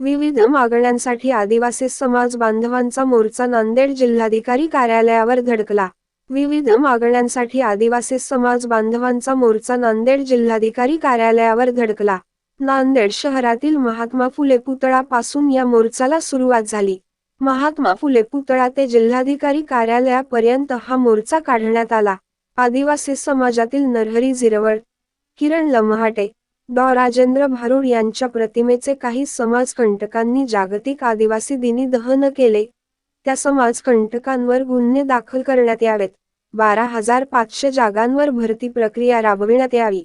विविध मागण्यांसाठी आदिवासी समाज बांधवांचा मोर्चा नांदेड जिल्हाधिकारी कार्यालयावर धडकला. विविध मागण्यांसाठी आदिवासी समाज बांधवांचा मोर्चा नांदेड जिल्हाधिकारी कार्यालयावर धडकला. नांदेड शहरातील महात्मा फुले पुतळापासून या मोर्चाला सुरुवात झाली. महात्मा फुले पुतळा ते जिल्हाधिकारी कार्यालयापर्यंत हा मोर्चा काढण्यात आला. आदिवासी समाजातील नरहरी जिरवळ किरण लम्हाटे डॉ राजेंद्र भारूड यांच्या प्रतिमेचे काही समाजकंटकांनी जागतिक आदिवासी दिनी दहन केले. त्या समाजकंटकांवर गुन्हे दाखल करण्यात यावेत. बारा हजार पाचशे जागांवर भरती प्रक्रिया राबविण्यात यावी.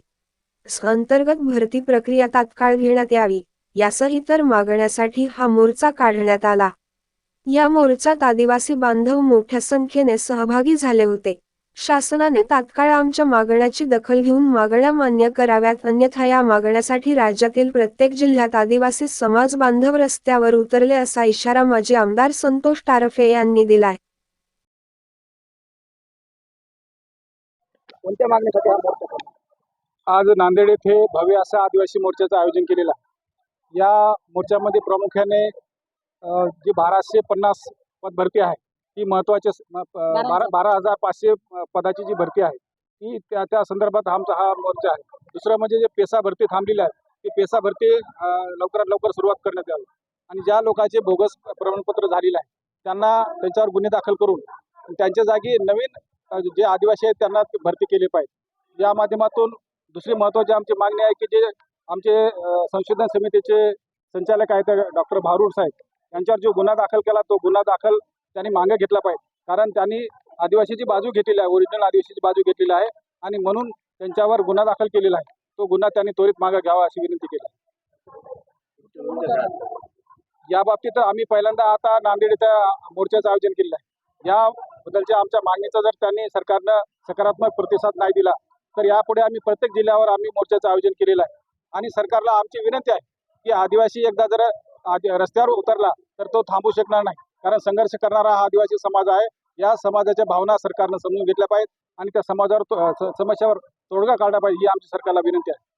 अंतर्गत भरती प्रक्रिया तात्काळ घेण्यात यावी. यासह इतर मागण्यासाठी हा मोर्चा काढण्यात आला. या मोर्चात आदिवासी बांधव मोठ्या संख्येने सहभागी झाले होते. शासनाने तात्काळ आमच्या मागण्याची दखल घेऊन मागण्या मान्य कराव्यात. अन्यथा या मागण्यासाठी राज्यातील प्रत्येक जिल्ह्यात आदिवासी समाज बांधव रस्त्यावर उतरले असा इशारा माजी आमदार संतोष टारफे यांनी दिलाय. कोणत्या मागणीसाठी हा मोर्चा आज नांदेड येथे भव्य असा आदिवासी मोर्चाचं आयोजन केलेलं आहे. या मोर्चामध्ये प्रामुख्याने जी बाराशे पन्नास पद भरती आहे ती महत्वाची बारा बारा हजार. पाचशे पदाची जी भरती आहे ती त्या त्या संदर्भात आमचा हा मोर्चा आहे. दुसरं म्हणजे जे पेसा भरती थांबलेली आहे ती पेसा भरती लवकरात लवकर सुरुवात करण्यात यावी. आणि ज्या लोकांचे बोगस प्रमाणपत्र झालेलं आहे त्यांना त्यांच्यावर गुन्हे दाखल करून त्यांच्या जागी नवीन जे आदिवासी आहेत त्यांना भरती केली पाहिजे. या माध्यमातून दुसरी महत्त्वाची आमची मागणी आहे की जे आमचे संशोधन समितीचे संचालक आहेत डॉक्टर भारूड साहेब यांच्यावर जो गुन्हा दाखल केला तो गुन्हा दाखल त्यांनी मागे घेतला पाहिजे. कारण त्यांनी आदिवासीची बाजू घेतलेली आहे ओरिजिनल आदिवासीची बाजू घेतलेली आहे आणि म्हणून त्यांच्यावर गुन्हा दाखल केलेला आहे. तो गुन्हा त्यांनी त्वरित मागे घ्यावा अशी विनंती केली या बाबतीत आम्ही पहिल्यांदा आता नांदेड इथं मोर्चाचं आयोजन केलेलं आहे. याबद्दलच्या आमच्या मागणीचा जर त्यांनी सरकारनं सकारात्मक प्रतिसाद नाही दिला तर यापुढे आम्ही प्रत्येक जिल्ह्यावर आम्ही मोर्चाचं आयोजन केलेलं आहे. आणि सरकारला आमची विनंती आहे की आदिवासी एकदा जर आदि रस्त्यावर उतरला तर तो थांबू शकणार नाही. कारण संघर्ष करणारा हा आदिवासी समाज आहे. या समाजाच्या भावना सरकारनं समजून घेतल्या पाहिजेत आणि त्या समाजावर तो- समस्यावर तोडगा काढला पाहिजे ही आमची सरकारला विनंती आहे.